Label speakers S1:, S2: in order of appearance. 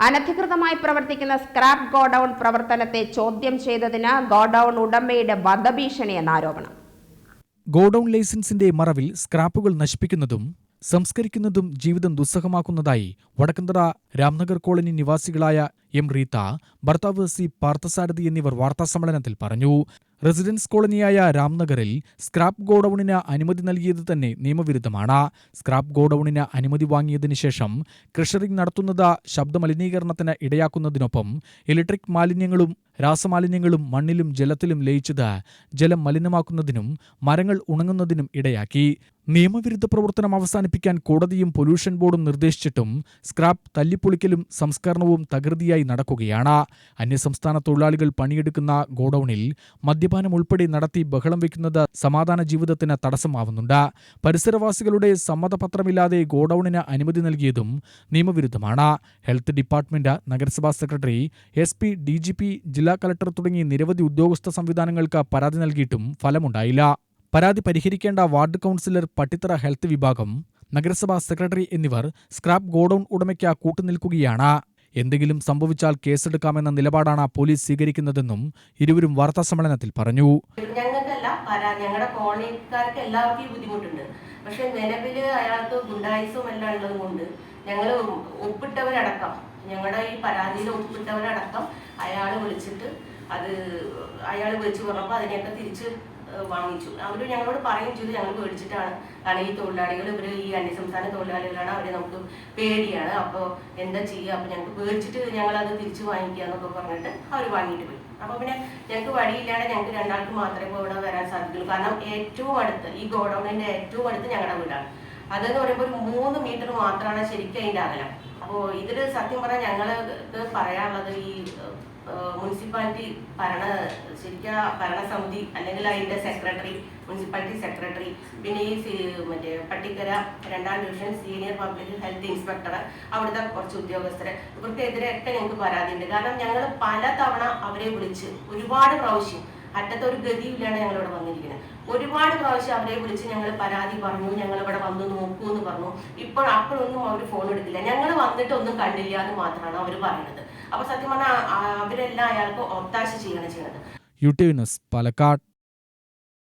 S1: അനധികൃതമായി പ്രവർത്തിക്കുന്ന scrap godown പ്രവർത്തനത്തെ ചോദ്യം ചെയ്തതിന് ഗോഡൌൺ ഉടമയുടെ വധഭീഷണി എന്ന ആരോപണം
S2: ഗോഡൌൺ ലൈസൻസിന്റെ മറവിൽ സ്ക്രാപ്പുകൾ നശിപ്പിക്കുന്നതും സംസ്കരിക്കുന്നതും ജീവിതം ദുസ്സഹമാക്കുന്നതായി വടക്കന്തറ രാംനഗർ കോളനി നിവാസികളായ എം റീത്ത ഭർത്താവ് സി പാർത്ഥസാരഥി എന്നിവർ വാർത്താസമ്മേളനത്തിൽ പറഞ്ഞു. റെസിഡൻസ് കോളനിയായ രാംനഗറിൽ സ്ക്രാപ്പ് ഗോഡൌണിന് അനുമതി നൽകിയത് തന്നെ നിയമവിരുദ്ധമാണ്. സ്ക്രാപ്പ് ഗോഡൌണിന് അനുമതി വാങ്ങിയതിനു ശേഷം ക്രഷറിംഗ് നടത്തുന്നത് ശബ്ദമലിനീകരണത്തിന് ഇടയാക്കുന്നതിനൊപ്പം ഇലക്ട്രിക് മാലിന്യങ്ങളും രാസമാലിന്യങ്ങളും മണ്ണിലും ജലത്തിലും ലയിച്ചത് ജലം മലിനമാക്കുന്നതിനും മരങ്ങൾ ഉണങ്ങുന്നതിനും ഇടയാക്കി. നിയമവിരുദ്ധ പ്രവർത്തനം അവസാനിപ്പിക്കാൻ കോടതിയും പൊല്യൂഷൻ ബോർഡും നിർദ്ദേശിച്ചിട്ടും സ്ക്രാപ്പ് തല്ലിപ്പൊളിക്കലും സംസ്കരണവും തകൃതിയായി നടക്കുകയാണ്. അന്യസംസ്ഥാന തൊഴിലാളികൾ പണിയെടുക്കുന്ന ഗോഡൌണിൽ മദ്യപാനം ഉൾപ്പെടെ നടത്തി ബഹളം വയ്ക്കുന്നത് സമാധാന ജീവിതത്തിന് തടസ്സമാവുന്നുണ്ട്. പരിസരവാസികളുടെ സമ്മതപത്രമില്ലാതെ ഗോഡൌണിന് അനുമതി നൽകിയതും നിയമവിരുദ്ധമാണ്. ഹെൽത്ത് ഡിപ്പാർട്ട്മെന്റ് നഗരസഭാ secretary S P D G P ജില്ലാ കലക്ടർ തുടങ്ങി നിരവധി ഉദ്യോഗസ്ഥ സംവിധാനങ്ങൾക്ക് പരാതി നൽകിയിട്ടും ഫലമുണ്ടായില്ല. പരാതി പരിഹരിക്കേണ്ട വാർഡ് കൗൺസിലർ പട്ടിത്തറ ഹെൽത്ത് വിഭാഗം നഗരസഭാ സെക്രട്ടറി എന്നിവർ സ്ക്രാപ്പ് ഗോഡൌൺ ഉടമയ്ക്ക് കൂട്ടുനിൽക്കുകയാണ്. എന്തെങ്കിലും സംഭവിച്ചാൽ കേസെടുക്കാമെന്ന നിലപാടാണ് പോലീസ് സ്വീകരിക്കുന്നതെന്നും ഇരുവരും വാർത്താ
S3: സമ്മേളനത്തിൽ പറഞ്ഞു ഞങ്ങളുടെ എല്ലാവർക്കും ബുദ്ധിമുട്ടുണ്ട്. ഒപ്പിട്ടവരടക്കം ഞങ്ങളുടെ ഈ പരാതിയിൽ ഒപ്പിട്ടവരടക്കം അയാൾ വിളിച്ചിട്ട് അത് അയാൾ വിളിച്ച് പറഞ്ഞപ്പോൾ അതിനെയൊക്കെ തിരിച്ച് വാങ്ങിച്ചു. അവർ ഞങ്ങളോട് പറയുകയും ചെയ്തു ഞങ്ങൾ മേടിച്ചിട്ടാണ് കാരണം ഈ തൊഴിലാളികൾ ഇവർ ഈ അന്യസംസ്ഥാന തൊഴിലാളികളാണ്. അവരെ നമുക്ക് പേടിയാണ്. അപ്പോൾ എന്താ ചെയ്യുക അപ്പോൾ ഞങ്ങൾക്ക് മേടിച്ചിട്ട് ഞങ്ങളത് തിരിച്ച് വാങ്ങിക്കുക എന്നൊക്കെ പറഞ്ഞിട്ട് അവർ വാങ്ങിയിട്ട് പോയി. അപ്പോൾ പിന്നെ ഞങ്ങൾക്ക് വഴിയില്ലാതെ ഞങ്ങൾക്ക് രണ്ടാൾക്ക് മാത്രമേ ഇപ്പോൾ ഇവിടെ വരാൻ സാധിക്കുള്ളൂ. കാരണം ഏറ്റവും അടുത്ത് ഈ ഗോഡൗണിന്റെ ഏറ്റവും അടുത്ത് ഞങ്ങളുടെ വീടാണ്. അതെന്ന് പറയുമ്പോൾ ഒരു മൂന്ന് മീറ്റർ മാത്രമാണ് ശരിക്കും അതിന്റെ അകലം. അപ്പോൾ ഇതിൽ സത്യം പറഞ്ഞാൽ ഞങ്ങൾക്ക് പറയാനുള്ളത് ഈ മുനിസിപ്പാലിറ്റി ഭരണ ശരിക്കും ഭരണസമിതി അല്ലെങ്കിൽ അതിന്റെ സെക്രട്ടറി മുനിസിപ്പാലിറ്റി സെക്രട്ടറി പിന്നെ ഈ മറ്റേ പട്ടിക്കര രണ്ടാം division senior public health inspector അവിടുത്തെ കുറച്ച് ഉദ്യോഗസ്ഥരെ ഇവർക്കെതിരെയൊക്കെ ഞങ്ങൾക്ക് പരാതിയുണ്ട്. കാരണം ഞങ്ങൾ പല തവണ അവരെ വിളിച്ച് ഒരുപാട് പ്രാവശ്യം അറ്റത്തെ ഒരു ഗതിയിലാണ് ഞങ്ങൾ ഇവിടെ വന്നിരിക്കുന്നത്. ഒരുപാട് പ്രാവശ്യം അവരെ വിളിച്ച് ഞങ്ങൾ പരാതി പറഞ്ഞു ഞങ്ങൾ ഇവിടെ വന്ന് നോക്കൂ എന്ന് പറഞ്ഞു. ഇപ്പോൾ അപ്പോഴൊന്നും അവർ ഫോൺ എടുക്കില്ല ഞങ്ങൾ വന്നിട്ട് ഒന്നും കണ്ടില്ല എന്ന് മാത്രമാണ് അവർ പറയുന്നത്. അപ്പൊ സത്യം പറഞ്ഞാൽ അവരെല്ലാം അയാൾക്ക് ഒത്താശ ചെയ്യണം ചെയ്യുന്നത്
S2: യു ന്യൂസ് പാലക്കാട്.